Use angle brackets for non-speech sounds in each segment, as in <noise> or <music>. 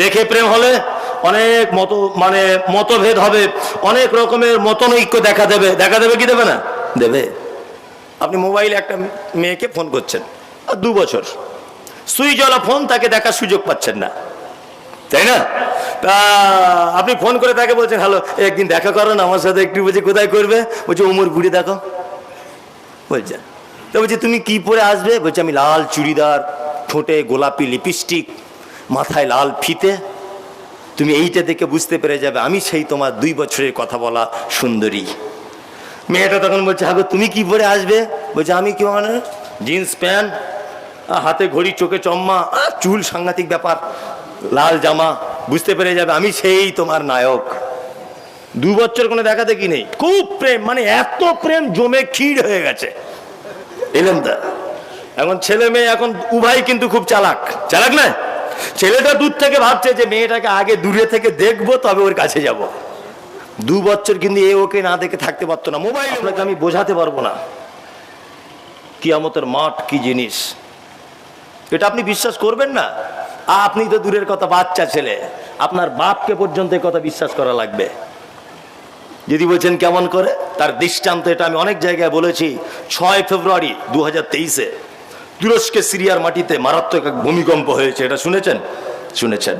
দেখে প্রেম হলে অনেক মত মানে মতভেদ হবে, অনেক রকমের মতনৈক্য দেখা দেবে। দেখা দেবে কি দেবে না? দেবে। আপনি মোবাইলে একটা মেয়েকে ফোন করছেন, আর দু বছর। সুইচওয়ালা ফোন, তাকে দেখার সুযোগ পাচ্ছেন না। তাই না? তা, আপনি ফোন করে তাকে বলছেন, হ্যালো, একদিন দেখা করো না, আমার সাথে একটু বলছে, কোথায় করবে? বলছে উমর ঘুরে দেখো। বলছেন তো বলছে, তুমি কি পরে আসবে? বলছে, আমি লাল চুড়িদার, ঠোঁটে গোলাপি লিপস্টিক মাথায় লাল ফিতে, তুমি এইটা দেখে বুঝতে পেরে যাবে, আমি সেই তোমার দুই বছরের কথা বলা সুন্দরী। মেয়েটা তখন বলছে, হাগো, তুমি কি পরে আসবে? বলছে, আমি কি মানে? জিন্স, প্যান্ট হাতে ঘড়ি, চোখে চম্মা চুল সাংঘাতিক ব্যাপার, লাল জামা, বুঝতে পেরে যাবে, আমি সেই তোমার নায়ক। দু বছর কোনো দেখা দেখি নেই। খুব প্রেম মানে এত প্রেম জমে ক্ষীর হয়ে গেছে। এলেন এখন ছেলে মেয়ে, এখন উভয় কিন্তু খুব চালাক। চালাক না ছেলেটা দূর থেকে ভাবছে যে মেয়েটাকে আগে দূরে থেকে দেখব, তবে ওর কাছে যাব। দু বছর কিন্তু এ ওকে না দেখে থাকতে পারতো না। মোবাইল আপনাকে আমি বোঝাতে পারব না। কিয়ামতের মাঠ কি জিনিস? এটা আপনি বিশ্বাস করবেন না? আপনি তো দূরের কথা, বাচ্চা ছেলে। আপনার বাপকে পর্যন্ত কথা বিশ্বাস করা লাগবে। যদি বলছেন কেমন করে, তার দৃষ্টান্ত এটা আমি অনেক জায়গায় বলেছি। ছয় ফেব্রুয়ারি দু হাজার তেইশে। তুরস্কে, সিরিয়ার মাটিতে মারাত্মক এক ভূমিকম্প হয়েছে, এটা শুনেছেন? শুনেছেন।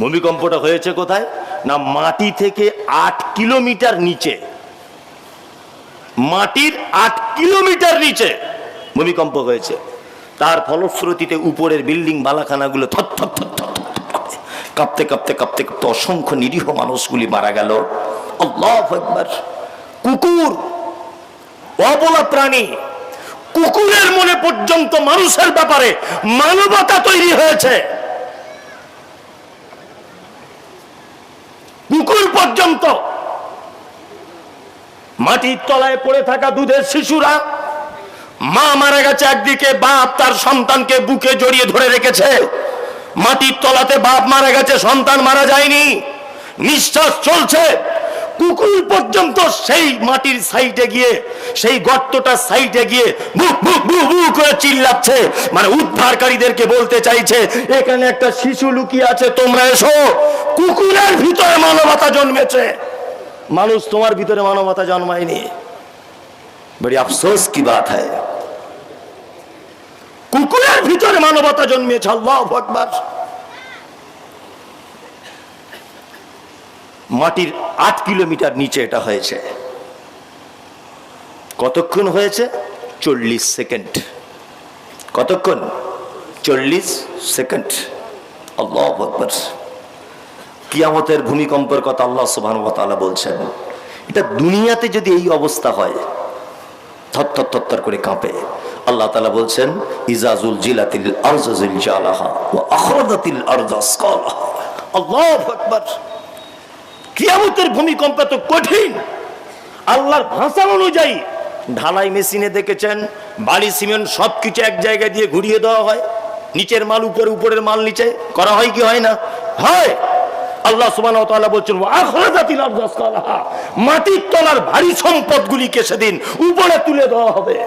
ভূমিকম্পটা হয়েছে কোথায়? না, মাটি থেকে আট কিলোমিটার নিচে। মাটির আট কিলোমিটার নিচে ভূমিকম্প হয়েছে। তার ফলশ্রুতিতে উপরের বিল্ডিং বালাখানাগুলো থর থর থর কাঁপতে কাঁপতে কাঁপতে কাঁপতে অসংখ্য নিরীহ মানুষগুলি মারা গেল। কুকুর, অবলা প্রাণী কুকুরের মনে পর্যন্ত মানুষের ব্যাপারে মানবতা তৈরি হয়েছে। কুকুর পর্যন্ত মাটির তলায় পড়ে থাকা দুধের শিশুরা মা মারা গেছে একদিকে, বাপ তার সন্তানকে বুকে জড়িয়ে ধরে রেখেছে। মাটির তলাতে বাপ মারা গেছে, সন্তান মারা যায়নি। নিঃশ্বাস চলছে। কুকুর পর্যন্ত সেই মাটির সাইডে গিয়ে, সেই গর্তটার সাইডে গিয়ে বুক বুক বুক বুক করে চিল্লাচ্ছে। মানে উদ্ধারকারীদেরকে বলতে চাইছে, এখানে একটা শিশু লুকিয়ে আছে, তোমরা এসো। কুকুরের ভিতরে মানবতা জন্মেছে। মানুষ তোমার ভিতরে মানবতা জন্মায়নি। বড়ি আফসোস, কি বাত হয়? কুকুরের ভিতরে মানবতা জন্মেছে, আল্লাহ আকবার। মাটির আট কিলোমিটার নিচে এটা হয়েছে। কতক্ষণ হয়েছে? চল্লিশ সেকেন্ড। কতক্ষণ? চল্লিশ সেকেন্ড। আল্লাহ কিয়ামতের ভূমিকম্পের কথা আল্লাহ সুবহান ওয়া বলছেন। এটা দুনিয়াতে যদি এই অবস্থা হয়, থর থর করে কাঁপে। আল্লাহ তাআলা বলছেন ইজাজুল জিলাতিল আরজাজুল জালাহা ওয়া আখরাজাতিল আরজা আসকালাহা। আল্লাহু কিয়ামতের ভূমিকম্প তো কঠিন। আল্লাহর ভাষা অনুযায়ী ঢালাই মেশিনে দেখেছেন, বালি, সিমেন্ট সব কিছু এক জায়গায় দিয়ে ঘুরিয়ে দেওয়া হয়। নিচের মাল উপরে, উপরের মাল নিচে। করা হয় কি হয় না? হয়। আল্লাহ তাআলা বলছেন মাটির তলার ভারী সম্পদগুলিকে সেদিন উপরে তুলে দেওয়া হবে।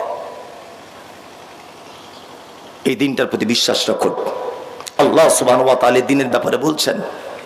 এই দিনটার প্রতি বিশ্বাস রাখুন। আল্লাহ তাআলা দিনের ব্যাপারে বলছেন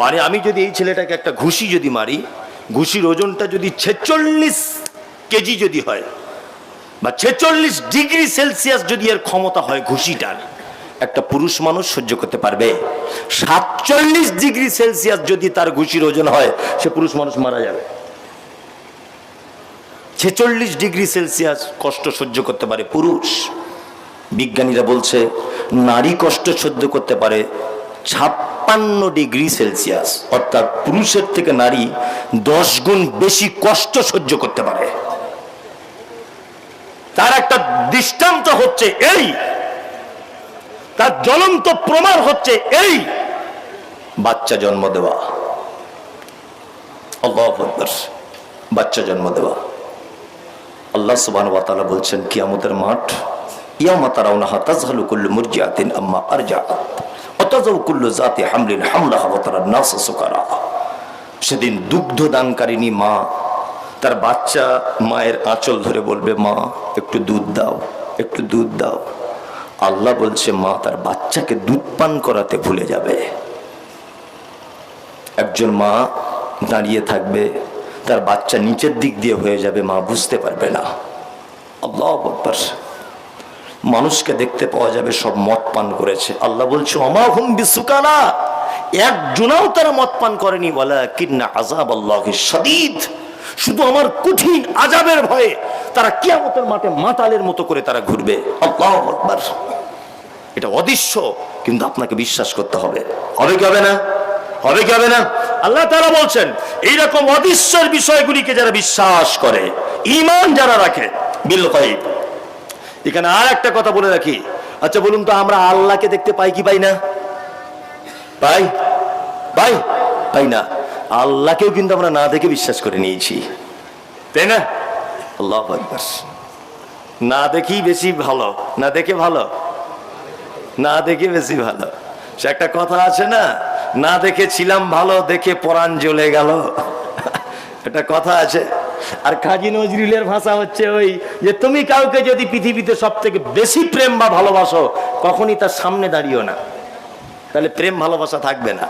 মানে আমি যদি এই ছেলেটাকে একটা ঘুষি যদি মারি, ঘুষির ওজনটা যদি ছেচল্লিশ কেজি যদি হয় বা ছেচল্লিশ ডিগ্রি সেলসিয়াস যদি এর ক্ষমতা হয় ঘুষিটার, একটা পুরুষ মানুষ সহ্য করতে পারবে। সাতচল্লিশ ডিগ্রি সেলসিয়াস যদি তার ঘুষির ওজন হয়, সে পুরুষ মানুষ মারা যাবে। ছেচল্লিশ ডিগ্রি সেলসিয়াস কষ্ট সহ্য করতে পারে পুরুষ। বিজ্ঞানীরা বলছে, নারী কষ্ট সহ্য করতে পারে ছাপ্পান্ন ডিগ্রি সেলসিয়াস। অর্থাৎ পুরুষের থেকে নারী দশ গুণ বেশি কষ্ট সহ্য করতে পারে। তার একটা দৃষ্টান্ত হচ্ছে এই। তার জ্বলন্ত প্রমাণ হচ্ছে এই। বাচ্চা জন্ম দেওয়া। বাচ্চা জন্ম দেওয়া। আল্লাহ ওয়াতালা বলছেন, কিয়ামতের মাঠ ইয়ামা তারাউনাহা তাজহালু কুল্লু মুরজিআতিন আম্মা আরজাআত। সেদিন দুগ্ধ দানকারিনী মা, তার বাচ্চা মায়ের আঁচল ধরে বলবে, মা, একটু দুধ দাও, একটু দুধ দাও। আল্লাহ বলছে, মা, তার বাচ্চাকে দুধ পান করাতে ভুলে যাবে। একজন মা দাঁড়িয়ে থাকবে, তার বাচ্চা নিচের দিক দিয়ে হয়ে যাবে, মা বুঝতে পারবে না। আল্লাহ মানুষকে দেখতে পাওয়া যাবে, সব মদ পান করেছে। আল্লাহ বলছে অমা হুম বিসুকালা একজনাও তারা মদ পান করেনি। বলা কিন্না আজাব আল্লাহ সদিদ শুধু আমার কঠিন আজাবের ভয়ে তারা কিয়ামতের মাঠে মাতালের মতো করে তারা ঘুরবে। আল্লাহ এটা অদৃশ্য, কিন্তু আপনাকে বিশ্বাস করতে হবে। হবে কি হবে না? হবে কি হবে না? আল্লাহ তারা বলছেন, এইরকম অদৃশ্যের বিষয়গুলিকে যারা বিশ্বাস করে ইমান যারা রাখে, বিল এখানে আর একটা কথা বলে রাখি। আচ্ছা বলুন তো, আমরা আল্লাহকে দেখতে পাই কি পাই না? পাই? পাই? পাই না। আল্লাহকেও কিন্তু আমরা না দেখে বিশ্বাস করে নিয়েছি। তাই না? আল্লাহ না দেখি বেশি ভালো, না দেখে ভালো, না দেখে বেশি ভালো। সে একটা কথা আছে না না দেখে ছিলাম ভালো, দেখে পরাণ জ্বলে গেল। <laughs> একটা কথা আছে। আর কাজী নজরুলের ভাষা হচ্ছে ওই যে তুমি কাউকে যদি পৃথিবীতে সব থেকে বেশি প্রেম বা ভালোবাসো, কখনই তার সামনে দাঁড়িও না। তাহলে প্রেম ভালোবাসা থাকবে না।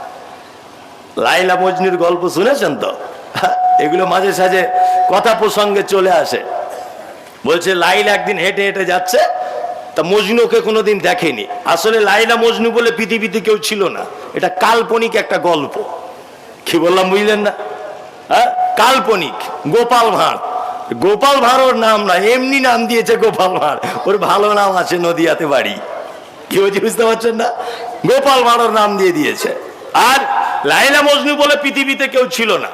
লাইলা মজনুর গল্প শুনেছেন তো? এগুলো মাঝে সাঝে কথা প্রসঙ্গে চলে আসে। বলছে লাইলা একদিন হেঁটে হেঁটে যাচ্ছে, তা মজনুকে কোনোদিন দেখেনি। আসলে লাইলা মজনু বলে পৃথিবীতে কেউ ছিল না। এটা কাল্পনিক একটা গল্প। কি বললাম বুঝলেন না? হ্যাঁ? কাল্পনিক, গোপাল ভাঁড়। গোপাল ভাঁড় ওর নাম না, এমনি নাম দিয়েছে গোপাল ভাঁড়। ওর ভালো নাম আছে নদিয়াতে বাড়ি। কি বলছি বুঝতে পারছেন না? গোপাল ভাঁড় ওর নাম দিয়ে দিয়েছে। আর লাইলা মজনু বলে পৃথিবীতে কেউ ছিল না।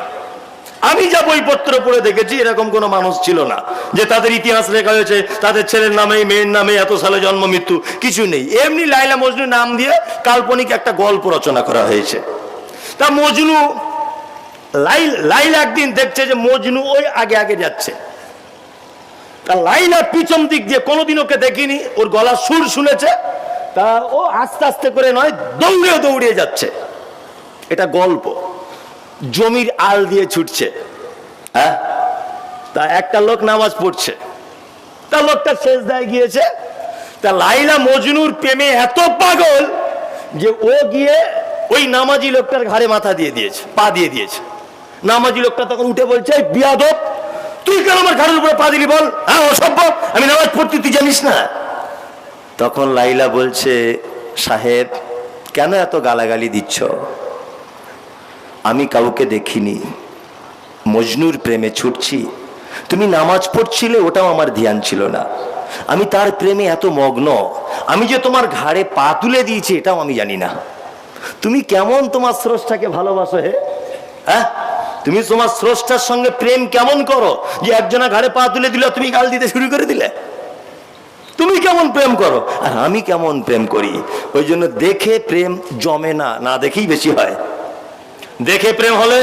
আমি যা বইপত্র পড়ে দেখেছি, এরকম কোনো মানুষ ছিল না। যে তাদের ইতিহাস লেখা হয়েছে, তাদের ছেলের নামে, মেয়ের নামে এত সালে জন্ম, মৃত্যু, কিছু নেই। এমনি লাইলা মজনু নাম দিয়ে কাল্পনিক একটা গল্প রচনা করা হয়েছে। তা মজনু লাইল লাইল একদিন দেখছে যে মজনু ওই আগে আগে যাচ্ছে। তা লাইলা পিছন দিক দিয়ে কোনোদিন ওকে দেখিনি, ওর গলা সুর শুনেছে, তা ও আস্তে আস্তে করে নয় দৌড়ে দৌড়িয়ে যাচ্ছে। এটা গল্প। জমির আল দিয়ে ছুটছে হ্যাঁ? তা একটা লোক নামাজ পড়ছে। তা লোকটা শেষ দায় গিয়েছে। তা লাইলা মজনুর প্রেমে এত পাগল যে ও গিয়ে ওই নামাজি লোকটার ঘাড়ে মাথা দিয়ে দিয়েছে, পা দিয়ে দিয়েছে। নামাজি লোকটা তখন উঠে বলছে, "এই বিয়াদব, তুই কেন আমার ঘাড়ের উপরে পা দিলি বল? হ্যাঁ অসভ্য, আমি নামাজ পড়তে, তুই জানিস না? তখন লাইলা বলছে, সাহেব, কেন এত গালাগালি দিচ্ছ? আমি কাউকে দেখিনি। মজনুর প্রেমে ছুটছি। তুমি নামাজ পড়ছিলে, ওটাও আমার ধ্যান ছিল না। আমি তার প্রেমে এত মগ্ন। আমি যে তোমার ঘাড়ে পা তুলে দিয়েছি, এটাও আমি জানি না। তুমি কেমন তোমার স্রষ্টাকে ভালোবাসো, হে? হ্যাঁ? তুমি তোমার স্রষ্টার সঙ্গে প্রেম কেমন করো? যে একজনা ঘাড়ে পা তুলে দিলে, তুমি গাল দিতে শুরু করে দিলে। তুমি কেমন প্রেম করো? আর আমি কেমন প্রেম করি? ওই জন্য দেখে প্রেম জমে না না দেখেই বেশি হয়। দেখে প্রেম হলে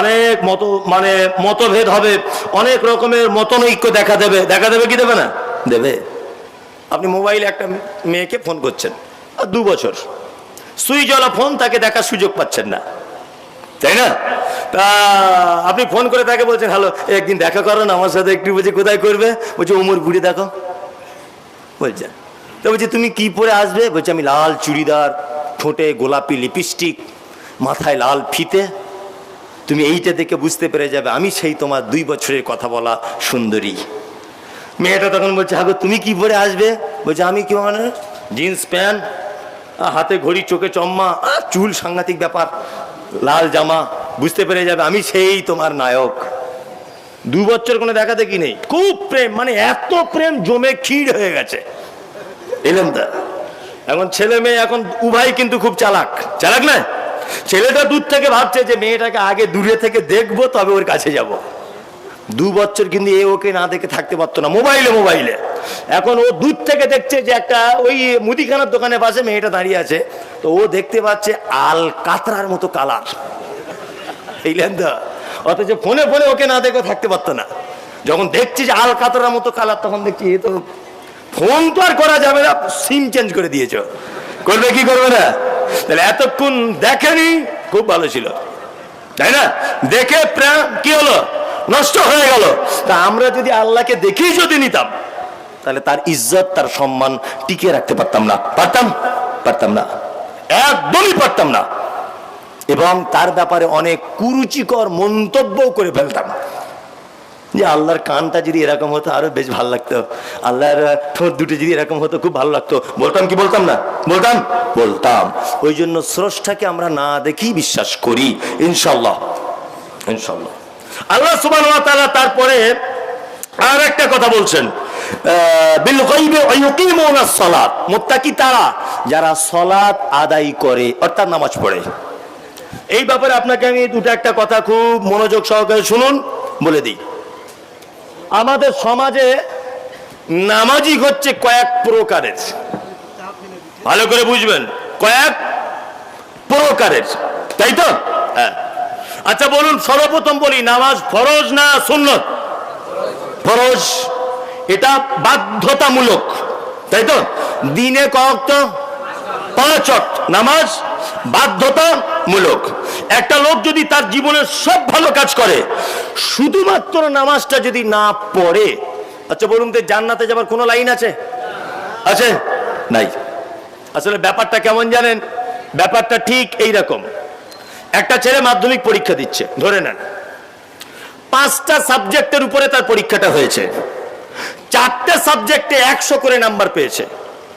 অনেক মত মানে মতভেদ হবে। অনেক রকমের মতনৈক্য দেখা দেবে। দেখা দেবে কি দেবে না? দেবে। আপনি মোবাইলে একটা মেয়েকে ফোন করছেন, আর দু বছর। সুইচওয়ালা ফোন তাকে দেখার সুযোগ পাচ্ছেন না। তাই না? তা আপনি ফোন করে তাকে বলছেন হ্যালো একদিন দেখা করো না, আমার সাথে একটু বলছি কোথায় করবে? বলছে উমর ঘুরে দেখো। বলছে, তো বলছে, তুমি কি পরে আসবে? বলছে, আমি লাল চুড়িদার, ঠোঁটে গোলাপি লিপস্টিক মাথায় লাল ফিতে। তুমি এইটা দেখে বুঝতে পেরে যাবে, আমি সেই তোমার দুই বছরের কথা বলা সুন্দরী। মেয়েটা তখন বলছে, হাগো, তুমি কি পরে আসবে? বলছে, আমি কি মানে? জিন্স, প্যান্ট হাতে ঘড়ি, চোখে চম্মা চুল সাংঘাতিক ব্যাপার। লাল জামা, বুঝতে পেরে যাবে আমি সেই তোমার নায়ক। দু বছর কোনো দেখা দেখি নেই। খুব প্রেম মানে এত প্রেম জমে ক্ষীর হয়ে গেছে। এলেন তা। এখন ছেলে মেয়ে, এখন উভয় কিন্তু খুব চালাক। চালাক না ছেলেটা দূর থেকে ভাবছে যে মেয়েটাকে আগে দূরে থেকে দেখব, তবে ওর কাছে যাব। দু বছর কিন্তু এ ওকে না দেখে থাকতে পারতো না, মোবাইলে মোবাইলে। এখন ও দূর থেকে দেখছে যে একটা ওই মুদিখানার দোকানের পাশে মেয়েটা দাঁড়িয়ে আছে। তো ও দেখতে পাচ্ছে আল কাতরার মতো কালার। এইলেন তো অথচ ফোনে ফোনে ওকে না দেখে থাকতে পারতো না। যখন দেখছি যে আল কাতরার মতো কালার, তখন দেখছি এ তো ফোন তো আর করা যাবে না, সিম চেঞ্জ করে দিয়েছ। করবে কি করবে না? তাহলে এতক্ষণ দেখেনি, খুব ভালো ছিল। তাই না? দেখে প্রেম কি হলো? নষ্ট হয়ে গেল। তা আমরা যদি আল্লাহকে দেখেই যদি নিতাম, তাহলে তার ইজ্জত, তার সম্মান টিকিয়ে রাখতে পারতাম না। পারতাম? পারতাম না। একদমই পারতাম না। এবং তার ব্যাপারে অনেক কুরুচিকর মন্তব্যও করে ফেলতাম। যে আল্লাহর কানটা যদি এরকম হতো, আরও বেশ ভালো লাগতো। আল্লাহর ঠোঁট দুটো যদি এরকম হতো, খুব ভালো লাগতো। বলতাম কি বলতাম না? বলতাম? বলতাম। ওই জন্য স্রষ্টাকে আমরা না দেখেই বিশ্বাস করি। ইনশাল্লাহ ইনশাল্লাহ আল্লাহ সুবাহ তারপরে আর একটা কথা বলছেন মুত্তাকি তারা, যারা আদায় করে, অর্থাৎ নামাজ পড়ে। এই ব্যাপারে আপনাকে আমি দুটো একটা কথা খুব মনোযোগ সহকারে শুনুন, বলে দিই। আমাদের সমাজে নামাজি হচ্ছে কয়েক প্রকারের। ভালো করে বুঝবেন, কয়েক প্রকারের। তাই তো? হ্যাঁ। আচ্ছা বলুন, সর্বপ্রথম বলি, নামাজ ফরজ না সুন্নত? ফরজ। এটা বাধ্যতামূলক, তাই তো? দিনে কত পাঁচ নামাজ বাধ্যতামূলক। একটা লোক যদি তার জীবনের সব ভালো কাজ করে, শুধুমাত্র নামাজটা যদি না পড়ে আচ্ছা বলুন তো, জান্নাতে যাবার কোনো লাইন আছে? আছে? নাই। আসলে ব্যাপারটা কেমন জানেন? ব্যাপারটা ঠিক এই রকম একটা ছেলে মাধ্যমিক পরীক্ষা দিচ্ছে, ধরে নেন। পাঁচটা সাবজেক্টের উপরে তার পরীক্ষাটা হয়েছে। চারটে সাবজেক্টে একশো করে নাম্বার পেয়েছে।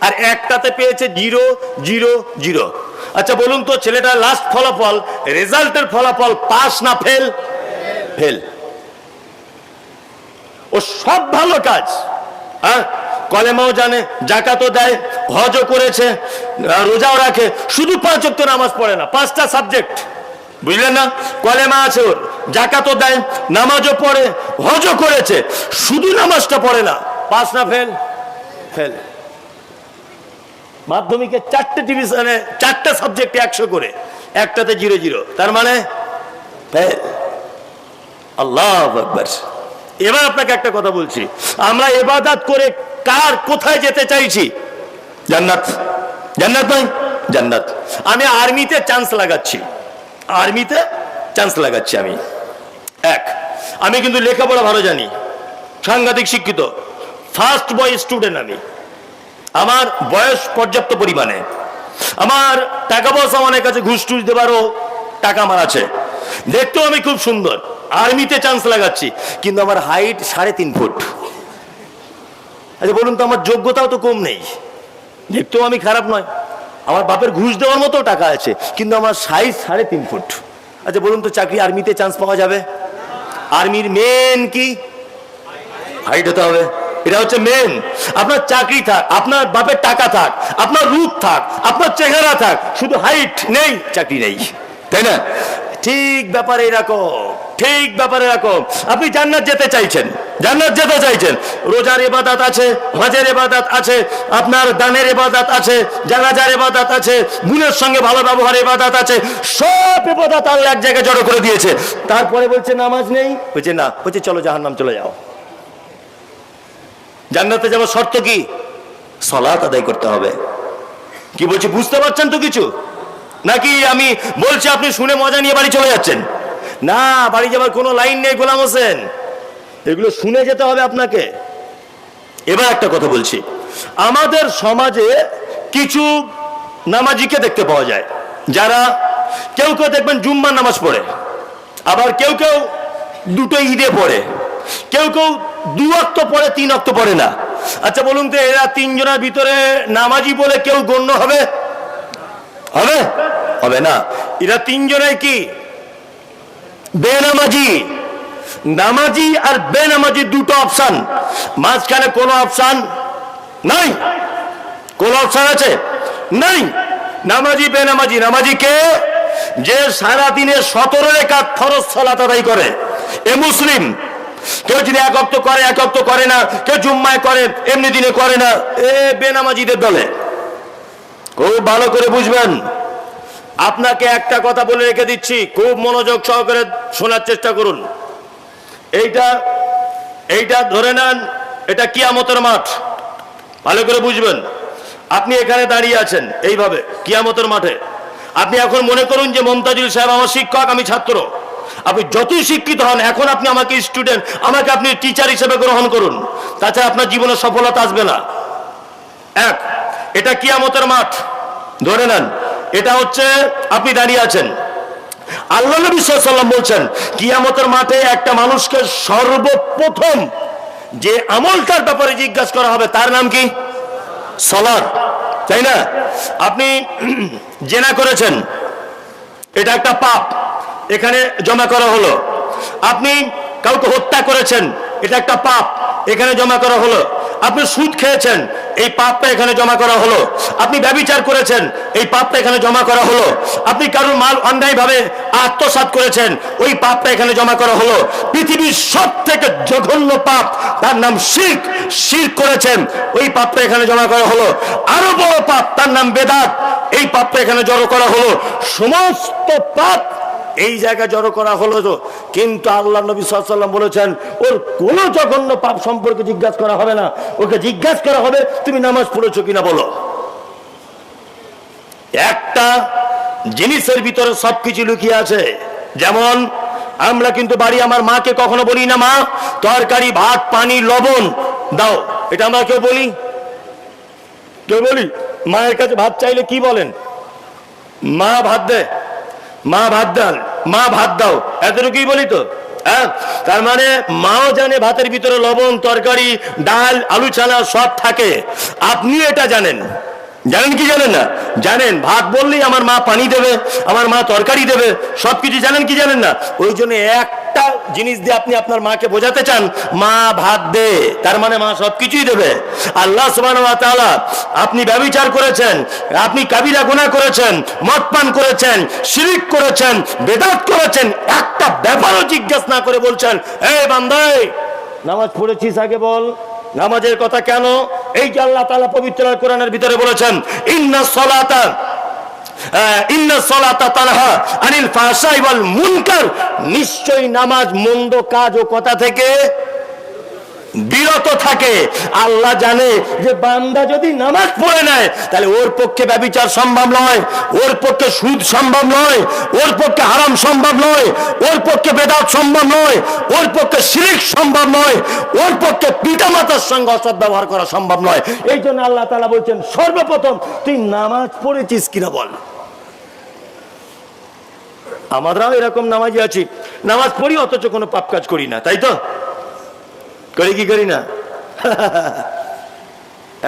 আর একটাতে পেয়েছে জিরো জিরো জিরো। আচ্ছা বলুন তো, ছেলেটার লাস্ট ফলাফল, রেজাল্টের ফলাফল পাস না ফেল? ফেল। ও সব ভালো কাজ। হ্যাঁ? কলেমাও জানে, জাকাতও দেয়, হজও করেছে, রোজাও রাখে, শুধু পাঁচ নামাজ পড়ে না, পাঁচটা সাবজেক্ট। বুঝলেন না? আছে ওর জাকাতও দেয়, নামাজও পড়ে, হজও করেছে, শুধু নামাজটা পড়ে না। পাস না, ফেল? ফেল। মাধ্যমিকে চারটে ডিভিশনে চারটে সাবজেক্টে একশো করে, একটাতে জিরো জিরো। তার মানে ফেল। আল্লাহ এবার আপনাকে একটা কথা বলছি, আমরা এবাদাত করে কার কোথায় যেতে চাইছি? জান্নাত। জান্নাত নয় জান্নাত। আমি আর্মিতে চান্স লাগাচ্ছি। আর্মিতে চান্স লাগাচ্ছি আমি। এক, আমি কিন্তু লেখাপড়া ভালো জানি, সাংঘাতিক শিক্ষিত ফার্স্ট বয় স্টুডেন্ট আমি। আমার বয়স পর্যাপ্ত পরিমাণে। আমার টাকা পয়সা অনেক কাছে ঘুষ টুস দেবারও টাকা আমার আছে। দেখতেও আমি খুব সুন্দর, আর্মিতে চান্স লাগাচ্ছি, কিন্তু আমার হাইট সাড়ে তিন ফুট। আচ্ছা বলুন তো, আমার যোগ্যতাও তো কম নেই। দেখতেও আমি খারাপ নয়। আমার বাপের ঘুষ দেওয়ার মতো টাকা আছে, কিন্তু আমার সাইজ সাড়ে তিন ফুট। আচ্ছা বলুন তো, চাকরি আর্মিতে চান্স পাওয়া যাবে? আর্মির মেন কি? হাইট হতে হবে। এটা হচ্ছে মেন আপনার চাকরি থাক, আপনার বাপের টাকা থাক, আপনার রূপ থাক, আপনার চেহারা থাক, শুধু হাইট নেই, চাকরি নেই। তাই না? ঠিক ব্যাপার এরকম। ঠিক ব্যাপার এরকম আপনি জান্নাত যেতে চাইছেন, জান্নাত যেতে চাইছেন। রোজার এবাদাত আছে, হজের এবাদাত আছে, আপনার দানের এবাদাত আছে, জানাজার এবাদাত আছে, গুণের সঙ্গে ভালো ব্যবহার এবাদাত আছে, সব এবাদাত আল্লাহ এক জায়গায় জড়ো করে দিয়েছে। তারপরে বলছে, নামাজ নেই? বলছে, না। বলছে, চলো জাহান্নাম চলে যাও। জান্নাতে যাওয়ার শর্ত কি? সলাত আদায় করতে হবে। কি বলছি, বুঝতে পারছেন তো কিছু? নাকি আমি বলছি, আপনি শুনে মজা নিয়ে বাড়ি চলে যাচ্ছেন? না, বাড়ি যাবার কোনো লাইন নেই, গোলাম হোসেন। এগুলো শুনে যেতে হবে আপনাকে। এবার একটা কথা বলছি। আমাদের সমাজে কিছু নামাজিকে দেখতে পাওয়া যায়। যারা কেউ কেউ দেখবেন জুম্মার নামাজ পড়ে, আবার কেউ কেউ দুটো ঈদে পড়ে, কেউ কেউ দু অক্ত পড়ে, তিন অক্ত পড়ে না। আচ্ছা বলুন তো, এরা তিনজনের ভিতরে নামাজি বলে কেউ গণ্য হবে? হবে? হবে না। এরা তিনজনে কি বেনামাজি, নামাজি আর বেনামাজি দুটো অপশান মাঝখানে কোনো অপশান নাই। কোন অপশান আছে? নাই। নামাজি, বেনামাজি। নামাজি কে যে সারা দিনে সতেরো রেখাত ফরজ সালাত করে। এ মুসলিম। কেউ যদি এক অক্ত করে, এক অক্ত করে না। কেউ জুম্মায় করে, এমনি দিনে করে না। এ বেনামাজিদের দলে। খুব ভালো করে বুঝবেন। আপনাকে একটা কথা বলে রেখে দিচ্ছি, খুব মনোযোগ সহকারে শোনার চেষ্টা করুন। এইটা এইটা ধরে নেন, এটা কিয়ামতের মাঠ। ভালো করে বুঝবেন। আপনি এখানে দাঁড়িয়ে আছেন, এইভাবে, কিয়ামতের মাঠে। আপনি এখন মনে করুন যে মমতাজুল সাহেব আমার শিক্ষক, আমি ছাত্র। আপনি যতই শিক্ষিত হন, এখন আপনি আমাকে স্টুডেন্ট আমাকে আপনি টিচার হিসেবে গ্রহণ করুন। তাছাড়া আপনার জীবনে সফলতা আসবে না। এক, এটা কিয়ামতের মাঠ। ধরে নেন এটা হচ্ছে আপনি দাঁড়িয়ে আছেন। আল্লাহ নবী সাল্লাম বলছেন, কিয়ামতের মাঠে একটা মানুষকে সর্বপ্রথম যে আমলটার ব্যাপারে জিজ্ঞাসা করা হবে, তার নাম কি? সলার তাই না? আপনি <clears throat> জেনা করেছেন, এটা একটা পাপ, এখানে জমা করা হলো। আপনি কাউকে হত্যা করেছেন, এটা একটা পাপ। এখানে জমা করা হলো। আপনি সুদ খেয়েছেন, এই পাপটা এখানে জমা করা হলো। আপনি ব্যবিচার করেছেন, এই পাপটা এখানে জমা করা হলো। আপনি কারোর মাল অন্যায়ভাবে আত্মসাৎ করেছেন, ওই পাপটা এখানে জমা করা হলো। পৃথিবীর সব থেকে জঘন্য পাপ, তার নাম শিখ শির করেছেন, ওই পাপটা এখানে জমা করা হলো। আরও বড় পাপ, তার নাম বেদাত। এই পাপটা এখানে জড়ো করা হলো। সমস্ত পাপ এই জায়গায় জড়ো করা হলো তো। কিন্তু আল্লাহ নবী সাল্লাম বলেছেন, ওর কোন জঘন্য পাপ সম্পর্কে জিজ্ঞাসা করা হবে না। ওকে জিজ্ঞাসা করা হবে, তুমি নামাজ পড়েছো কিনা বলো? একটা জিনিসের ভিতরে সবকিছু লুকিয়ে আছে। যেমন, আমরা কিন্তু বাড়ি আমার মাকে কখনো বলি না মা। তরকারি, ভাত, পানি, লবণ, দাও। এটা আমরা কেউ বলি? কেউ বলি? মায়ের কাছে ভাত চাইলে কি বলেন? মা ভাত দে মা ভাত দাল মা ভাত দাও। এতটুকুই বলি তো হ্যাঁ? তার মানে মাও জানে ভাতের ভিতরে লবণ, তরকারি, ডাল, আলু চানা সব থাকে। আপনি এটা জানেন। জানেন কি জানেন না? জানেন, ভাত বললেই আমার মা পানি দেবে, আমার মা তরকারি দেবে সব কিছু জানেন কি জানেন না? ওই জন্য একটা জিনিস দিয়ে আপনি আপনার মাকে বোঝাতে চান, মা ভাত দে, তার মানে মা সব কিছুই দেবে। আল্লাহ ওয়া আপনি ব্যভিচার করেছেন, আপনি কাবিরা গুনাহ করেছেন মদ পান করেছেন, শিরিক করেছেন, বেদাত করেছেন, একটা ব্যাপারও জিজ্ঞাসা না করে বলছেন এই বান্দাই নামাজ পড়েছিস আগে বল, নামাজের কথা কেন এই যে আল্লাহ তালা পবিত্র কোরআনের ভিতরে বলেছেন, ইন্না সলাতা নিশ্চয় নামাজ মন্দ কাজ ও কথা থেকে বিরত থাকে। আল্লাহ জানে যে বান্দা যদি নামাজ পড়ে নেয়, তাহলে ওর পক্ষে ব্যবিচার সম্ভব নয়, ওর পক্ষে সুদ সম্ভব নয়, ওর পক্ষে হারাম সম্ভব নয়, ওর পক্ষে বেদাত সম্ভব নয়, ওর পক্ষে শিরিক সম্ভব নয়, ওর পক্ষে পিতামাতার সঙ্গে অসৎ ব্যবহার করা সম্ভব নয়। এই জন্য আল্লাহ তালা বলছেন, সর্বপ্রথম, তুই নামাজ পড়েছিস কিনা বল? আমরাও এরকম নামাজি আছি। নামাজ পড়ি, অথচ কোনো পাপ কাজ করি না, তাই তো? করি কি করি না?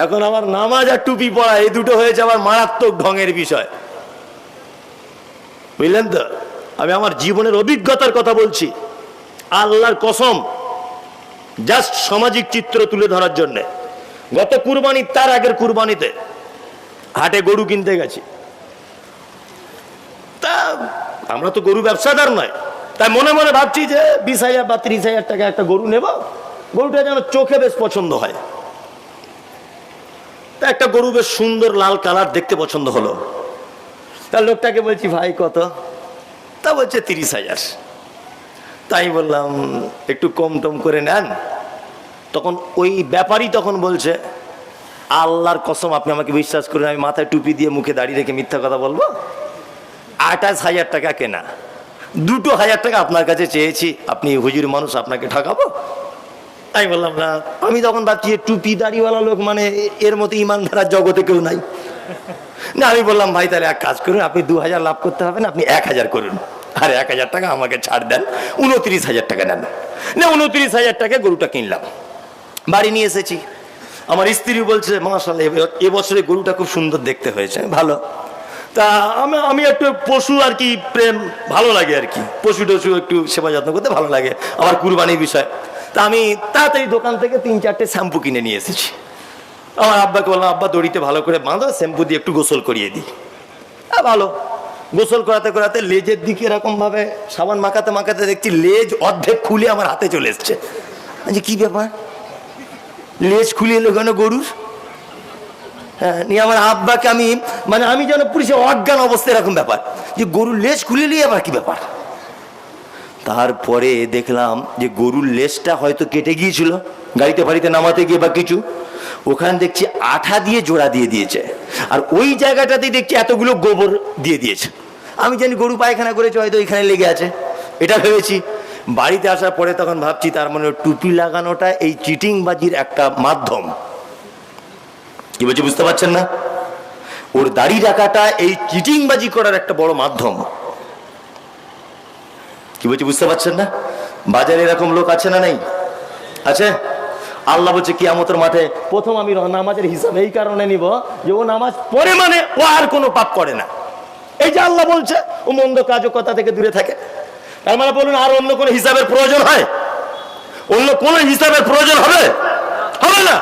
এখন আমার নামাজ আর টুপি পড়া, এই দুটো হয়েছে আমার মারাত্মক ঢঙের বিষয়। বুঝলেন তো? আমি আমার জীবনের অভিজ্ঞতার কথা বলছি। আল্লাহর কসম, জাস্ট সামাজিক চিত্র তুলে ধরার জন্যে। গত কুরবানি, তার আগের কুরবানিতে হাটে গরু কিনতে গেছি। তা আমরা তো গরু ব্যবসাদার নয়। তাই মনে মনে ভাবছি যে বিশ হাজার বা ত্রিশ হাজার টাকা একটা গরু নেব। গরুটা যেন চোখে বেশ পছন্দ হয়। তা একটা গরু বেশ সুন্দর লাল কালার দেখতে পছন্দ হলো। তা লোকটাকে বলছি, ভাই, কত? তা বলছে, তিরিশ হাজার। তাই বললাম, একটু কম টম করে নেন। তখন ওই ব্যাপারই তখন বলছে, আল্লাহর কসম, আপনি আমাকে বিশ্বাস করেন, আমি মাথায় টুপি দিয়ে মুখে দাঁড়িয়ে রেখে মিথ্যা কথা বলব? আঠাশ হাজার টাকা কেনা। দুটো হাজার টাকা আপনার কাছে চেয়েছি, আপনি হুজুর মানুষ, আপনাকে ঠকাবো? আমি বললাম, না। আমি তখন ভাবছি টুপি দাড়িওয়ালা লোক মানে এর মতো ইমানধারার জগতে কেউ নাই। না, আমি বললাম, ভাই, তাহলে এক কাজ করুন, আপনি দু হাজার লাভ করতে হবে না, আপনি এক হাজার করুন। আর এক হাজার টাকা আমাকে ছাড় দেন উনত্রিশ হাজার টাকা নেন। না উনত্রিশ হাজার টাকা গরুটা কিনলাম। বাড়ি নিয়ে এসেছি। আমার স্ত্রী বলছে মাসাল এবছরে গরুটা খুব সুন্দর দেখতে হয়েছে, ভালো। তা আমি আমি একটু পশু আর কি প্রেম, ভালো লাগে আর কি। পশু টশু একটু সেবা যত্ন করতে ভালো লাগে। আমার কুরবানির বিষয়। তা আমি তাড়াতাড়ি দোকান থেকে তিন চারটে শ্যাম্পু কিনে নিয়ে এসেছি। আমার আব্বাকে বললাম আব্বা দড়িতে ভালো করে বাঁধো শ্যাম্পু দিয়ে একটু গোসল করিয়ে দিই। আহ, ভালো। গোসল করাতে করাতে লেজের দিকে এরকম ভাবে সাবান মাখাতে মাখাতে দেখছি লেজ অর্ধেক খুলে আমার হাতে চলে এসছে। আচ্ছা কি ব্যাপার? লেজ খুলে এলো কেন গরুর? হ্যাঁ নিয়ে আমার আব্বাকে আমি মানে আমি যেন পুলিশে অজ্ঞান অবস্থা এরকম ব্যাপার। যে গরুর লেজ খুলে নিয়ে আবার কি ব্যাপার? তারপরে দেখলাম যে গরুর লেজটা হয়তো কেটে গিয়েছিল, গাড়িতে ফাড়িতে নামাতে গিয়ে বা কিছু। ওখানে দেখছি আঠা দিয়ে জোড়া দিয়ে দিয়েছে। আর ওই জায়গাটাতেই দেখছি এতগুলো গোবর দিয়ে দিয়েছে। আমি জানি গরু পায়খানা করেছে, হয়তো ওইখানে লেগে আছে। এটা ভেবেছি। বাড়িতে আসার পরে তখন ভাবছি, তার মানে টুপি লাগানোটা এই চিটিংবাজির একটা মাধ্যম। কি বলছি, বুঝতে পারছেন না? ওর দাড়ি রাখাটা এই চিটিংবাজি করার একটা বড় মাধ্যম। কি বলছি, বুঝতে পারছেন না? বাজারে এরকম লোক আছে না নেই? আছে? আল্লাহ বলছে, কিয়ামতের মাঠে প্রথম আমি নামাজের হিসাব এই কারণে নিব যে ও নামাজ পড়ে মানে ও আর কোনো পাপ করে না। এই যে আল্লাহ বলছে, ও মন্দ কাজ ও কথা থেকে দূরে থাকে। তার মানে বলুন, আর অন্য কোনো হিসাবের প্রয়োজন হয়? অন্য কোনো হিসাবের প্রয়োজন হবে? হবে না।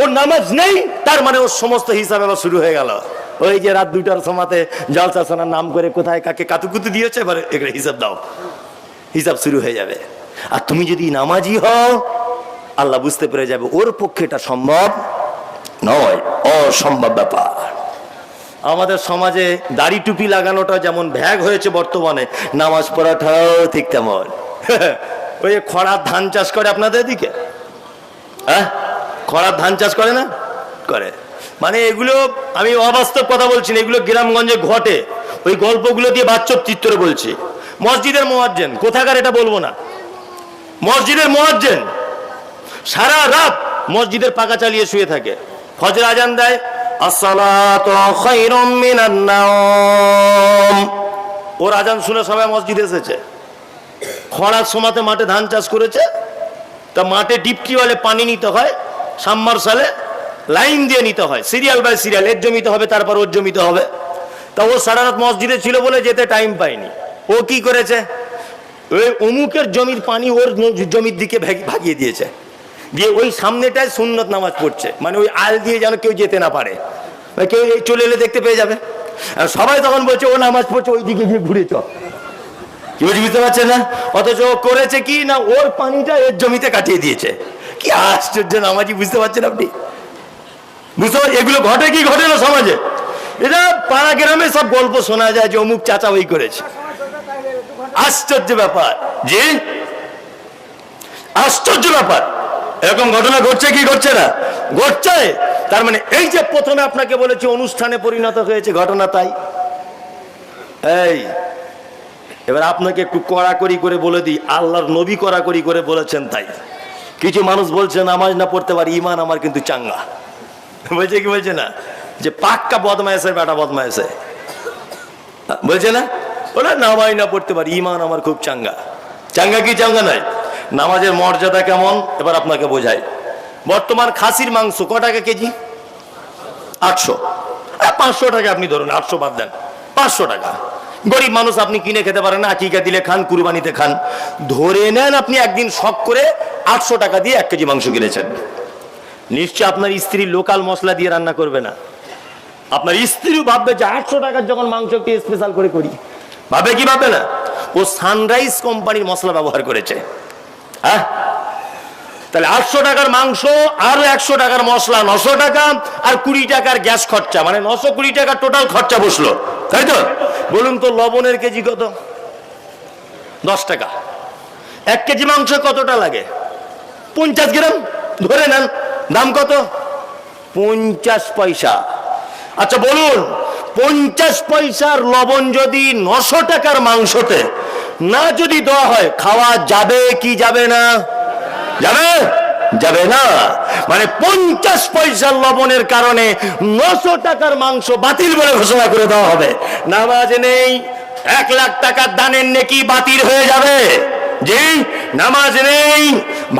ওর নামাজ নেই, তার মানে ওর সমস্ত হিসাব আবার শুরু হয়ে গেল। ওই যে রাত দুইটার সময়তে জলসা নাম করে কোথায় কাকে কাতুকুতু দিয়েছে, এবার এগুলো হিসাব দাও। হিসাব শুরু হয়ে যাবে। আর তুমি যদি নামাজি হও, আল্লাহ বুঝতে পেরে যাবে ওর পক্ষে এটা সম্ভব নয়, অসম্ভব ব্যাপার। আমাদের সমাজে দাড়ি টুপি লাগানোটা যেমন ভ্যাগ হয়েছে বর্তমানে, নামাজ পড়াটাও ঠিক তেমন। <laughs> ওই যে খড়ার ধান চাষ করে আপনাদের দিকে হ্যাঁ? খড়ার ধান চাষ করে না? করে। মানে এগুলো আমি অবাস্তব কথা বলছি না, এগুলো গ্রামগঞ্জে ঘটে। ওই গল্পগুলো দিয়ে বাচ্চব চিত্র বলছি। মসজিদের মোয়াজ্জেন, কোথাকার এটা বলব না। মসজিদের মোয়াজ্জেন, সারা রাত মসজিদের পাকা চালিয়ে শুয়ে থাকে। ফজর আজান দেয় ওর আজান শুনে সবাই এসেছে। সময়তে মাঠে ধান চাষ করেছে। তা মাঠে ডিপটিওয়ালে পানি নিতে হয় লাইন দিয়ে নিতে হয়, সিরিয়াল বাই সিরিয়াল, এর জমিতে হবে, তারপর ওর জমিতে হবে। তা ও সারা রাত মসজিদে ছিল বলে যেতে টাইম পায়নি। ও কি করেছে? ওই অমুকের জমির পানি ওর জমির দিকে ভাগিয়ে দিয়েছে। দিয়ে ওই সামনেটায় সুন্নত নামাজ পড়ছে। মানে ওই আল দিয়ে যেন কেউ যেতে না পারে। কেউ এই চলে এলে দেখতে পেয়ে যাবে। সবাই তখন বলছে, ও নামাজ পড়ছে ওই দিকে গিয়ে ঘুরে চ বুঝতে পারছেন না? অথচ ও করেছে কি না, ওর পানিটা এর জমিতে কাটিয়ে দিয়েছে। কি আশ্চর্য নামাজি, বুঝতে পারছেন আপনি? বুঝতে পারছেন এগুলো ঘটে কি ঘটে না সমাজে? এটা পাড়া গ্রামে সব গল্প শোনা যায় যে অমুক চাচা ওই করেছে। আশ্চর্য ব্যাপার। জি? আশ্চর্য ব্যাপার। এরকম ঘটনা ঘটছে কি ঘটছে না? ঘটছে। তার মানে এই যে প্রথমে আপনাকে বলেছি অনুষ্ঠানে পরিণত হয়েছে, ঘটনা তাই। এই, এবার আপনাকে একটু কড়াকড়ি করে বলে দিই, আল্লাহর নবী কড়াকড়ি করে বলেছেন তাই। কিছু মানুষ বলছে, নামাজ না পড়তে পারি ইমান আমার কিন্তু চাঙ্গা। বলছে কি বলছে না? যে পাক্কা বদমায়েসের বেটা বদমায়েসে বলছে না? ওরা নামাজ না পড়তে পারি। ইমান আমার খুব চাঙ্গা। চাঙ্গা কি চাঙ্গা নয়? নামাজের মর্যাদা কেমন? এবার আপনাকে বোঝাই। বর্তমান খাসির মাংস ক টাকা কেজি? আটশো। পাঁচশো টাকা আপনি ধরুন, আটশো বাদ দেন। পাঁচশো টাকা। গরিব মানুষ আপনি কিনে খেতে পারেন না, আকিকা দিলে খান, কুরবানিতে খান। ধরে নেন আপনি একদিন শখ করে আটশো টাকা দিয়ে এক কেজি মাংস কিনেছেন। নিশ্চয় আপনার স্ত্রী লোকাল মশলা দিয়ে রান্না করবে না। আপনার স্ত্রীও ভাববে যে আটশো টাকার যখন মাংস একটু স্পেশাল করে করি। ভাবে কি ভাবে না? ও সানরাইজ কোম্পানির মশলা ব্যবহার করেছে। হ্যাঁ? তাহলে আটশো টাকার মাংস, আরও একশো টাকার মশলা, নশো টাকা, আর কুড়ি টাকার গ্যাস খরচা। মানে নশো কুড়ি টাকার টোটাল খরচা বসল। তাই তো? বলুন তো, লবণের কেজি কত? দশ টাকা। এক কেজি মাংস কতটা লাগে? পঞ্চাশ গ্রাম? ধরে নেন। দাম কত? পঞ্চাশ পয়সা। আচ্ছা বলুন পঞ্চাশ পয়সার লবণ যদি নশো টাকার মাংসতে না যদি দেওয়া হয়, খাওয়া যাবে কি যাবে না? যাবে? যাবে না। মানে পঞ্চাশ পয়সার লবণের কারণে নশো টাকার মাংস বাতিল বলে ঘোষণা করে দেওয়া হবে। নামাজ নেই, এক লাখ টাকার দানের নেকি বাতিল হয়ে যাবে। জি নামাজ নেই,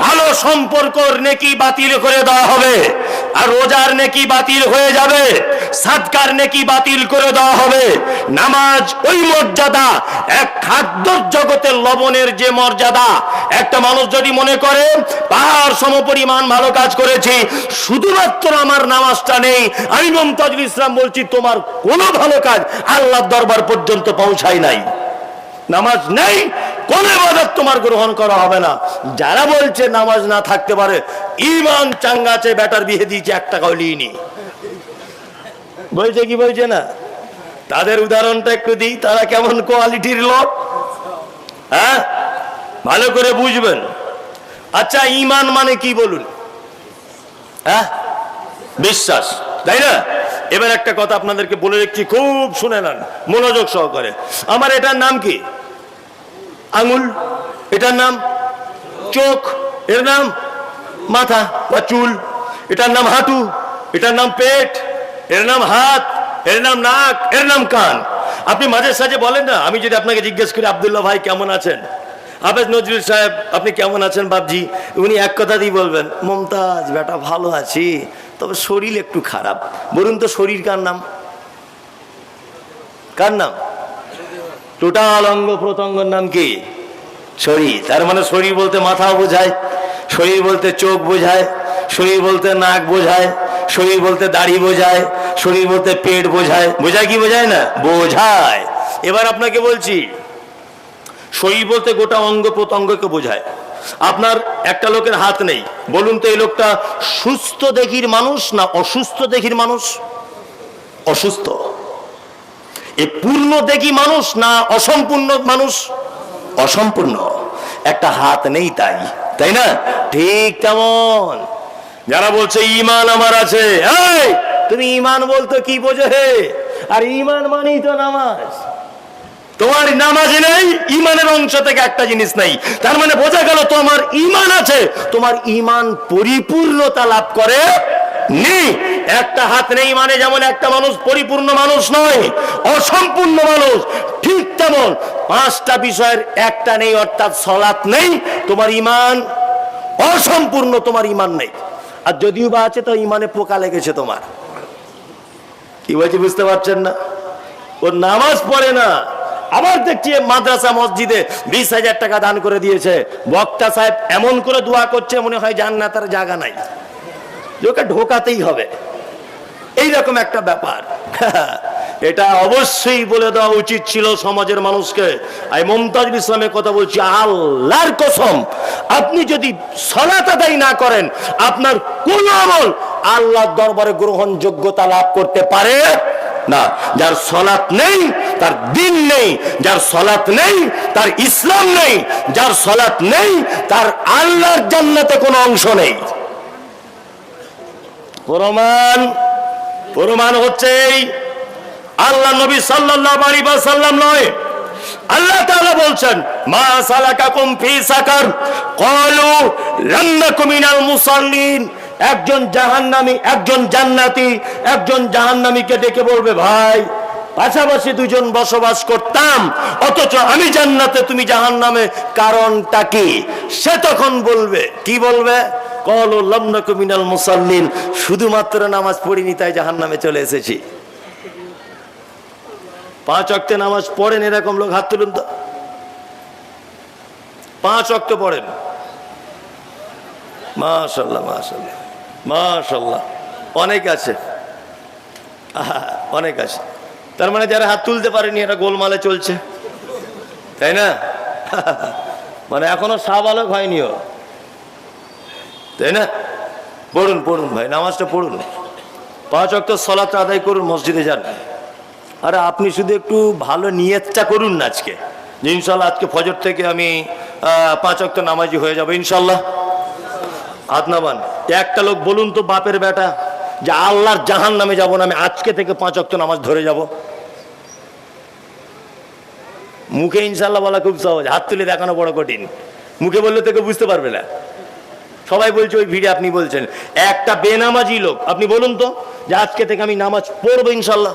ভালো সম্পর্কর নেকি বাতিল করে দেওয়া হবে, আর রোজার নেকি বাতিল হয়ে যাবে, সাদকার নেকি বাতিল করে দেওয়া হবে। নামাজ ওই মর্যাদা, এক খাদ্য জগতের লবণের যে মর্যাদা। একটা মানুষ যদি মনে করে, পাহাড় সমপরিমাণ ভালো কাজ করেছি, শুধুমাত্র আমার নামাজটা নেই, আমি মমতাজুল ইসলাম বলছি, তোমার কোনো ভালো কাজ আল্লাহর দরবার পর্যন্ত পৌঁছায় নাই। নামাজ নেই কোন ইবাদত তোমার গ্রহণ করা হবে না। যারা বলছে নামাজ না থাকতে পারে, ইমান চাঙ্গাছে বেটার বিয়ে দিয়েছে এক টাকাও লিনি বলছে কি বলছে না? তাদের উদাহরণটা একটু দিই, তারা কেমন কোয়ালিটির লোক? হ্যাঁ? ভালো করে বুঝবেন। আচ্ছা ইমান মানে কি বলুন? হ্যাঁ? বিশ্বাস, তাই না? এবার একটা কথা আপনাদেরকে বলে রেখেছি, খুব শুনে নেন, মনোযোগ সহকারে। আমার এটার নাম কি? আঙুল, এটার নাম চোখ, এর নাম মাথা বা চুল, এটার নাম হাঁটু, এটার নাম পেট, এর নাম হাত, এর নাম নাক, এর নাম কান। আপনি মাঝে সাঝে বলেন না, আমি যদি আপনাকে জিজ্ঞেস করি, আবদুল্লাহ ভাই কেমন আছেন? হাফেজ নজরুল সাহেব, আপনি কেমন আছেন বাবজি উনি এক কথা দিয়ে বলবেন, মমতাজ বেটা, ভালো আছি, তবে শরীর একটু খারাপ। বলুন তো শরীর কার নাম? কার নাম? টোটাল অঙ্গ প্রত্যঙ্গর নাম কি? শরীর। তার মানে শরীর বলতে মাথা বোঝায়, শরীর বলতে চোখ বোঝায়, শরীর বলতে নাক বোঝায়, শরীর বলতে দাড়ি বোঝায়, শরীর বলতে পেট বোঝায়। বোঝায় কি বোঝায় না? বোঝায়। এবার আপনাকে বলছি, শরীর বলতে গোটা অঙ্গ প্রত্যঙ্গকে বোঝায়। আপনার একটা লোকের হাত নেই। বলুন তো, এই লোকটা সুস্থ দেখির মানুষ না অসুস্থ দেখির মানুষ? অসুস্থ। এ পূর্ণ দেখি মানুষ না অসম্পূর্ণ মানুষ? অসম্পূর্ণ। একটা হাত নেই তাই তাই না? ঠিক তেমন। যারা বলছে ইমান আমার আছে তুমি ইমান বলতো কি বোঝে হে? আর ইমান মানেই তো নামাজ। তোমার নামাজ নেই ইমানের অংশ থেকে একটা জিনিস নেই। তার মানে বোঝা গেল তোমার ইমান আছে। তোমার ইমান পরিপূর্ণতা লাভ করে নি একটা হাত নেই মানে যেমন একটা মানুষ পরিপূর্ণ মানুষ নয়, অসম্পূর্ণ মানুষ। ঠিক তেমন পাঁচটা বিষয়ের একটা নেই, অর্থাৎ সলাৎ নেই, তোমার ইমান অসম্পূর্ণ, তোমার ইমান নেই। আর যদিও বা আছে, তো ইমানে পোকা লেগেছে তোমার। কি বলছি, বুঝতে পারছেন না? ও নামাজ পড়ে না। আবার দেখছি মাদ্রাসা মসজিদে বিশ হাজার টাকা দান করে দিয়েছে। বক্তা সাহেব এমন করে দোয়া করছে, মনে হয় জান্নাতের জায়গা নাই। ওকে ঢোকাতেই হবে। এইরকম একটা ব্যাপার। <laughs> এটা অবশ্যই বলে দেওয়া উচিত ছিল সমাজের মানুষকে। আমি মমতাজুল ইসলামের কথা বলছি, আল্লাহর কসম, আপনি যদি সলাত আদায় না করেন, আপনার কোন আমল আল্লাহর দরবারে গ্রহণযোগ্যতা লাভ করতে পারে না। যার সলাৎ নেই, তার দিন নেই, যার সলাৎ নেই, তার ইসলাম নেই, যার সলাৎ নেই, তার আল্লাহর জান্নাতে কোনো অংশ নেই। প্রমাণ প্রমাণ হচ্ছে আল্লাহ নবী সাল্লাল্লাহু আলাইহি ওয়াসাল্লাম নয়। আল্লাহ তাআলা বলছেন, মা সালাকাকুম ফি সাকার, ক্বালু লাম নাকু মিনাল মুসাল্লিন। একজন জাহান্নামী, একজন জান্নাতি, একজন জাহান্নামীকে ডেকে বলবে, ভাই, পাশাপাশি দুজন বসবাস করতাম, অথচ আমি জান্নাতে, তুমি জাহান্নামে, কারণটা কি? সে তখন বলবে, কি বলবে? কল লম্নক মিনাল মুসাল্লিন, শুধুমাত্র নামাজ পড়িনি, তাই জাহান্নামে চলে এসেছি। পাঁচ অক্টে নামাজ পড়েন, এরকম লোক হাত তুলুন তো। পাঁচ অক্ট পড়েন। মাশাল্লাহ মাশাল্লাহ মাশাল্লাহ। অনেক আছে। অনেক আছে। তার মানে যারা হাত তুলতে পারেনি, এরা গোলমালে চলছে। তাই না? <laughs> মানে এখনও সাবালক হয়নি ও। তাই না? পড়ুন পড়ুন ভাই, নামাজটা পড়ুন। পাঁচ অক্ট সলাত আদায় করুন, মসজিদে যান। আরে আপনি শুধু একটু ভালো নিয়তটা করুন না আজকে। যে ইনশাল্লাহ আজকে ফজর থেকে আমি পাঁচ অক্ট নামাজি হয়ে যাব ইনশাল্লাহ। নামান। একটা লোক বলুন তো বাপের বেটা, যে আল্লাহর জাহান নামে যাব না, আমি আজকে থেকে পাঁচ অক্ট নামাজ ধরে যাব। মুখে ইনশাল্লাহ বলা খুব সহজ, হাত তুলে দেখানো বড় কঠিন। মুখে বললে তোকে বুঝতে পারবে না। সবাই বলছে, ওই ভিড়ে আপনি বলছেন। একটা বেনামাজি লোক। আপনি বলুন তো যে আজকে থেকে আমি নামাজ পড়ব ইনশাল্লাহ।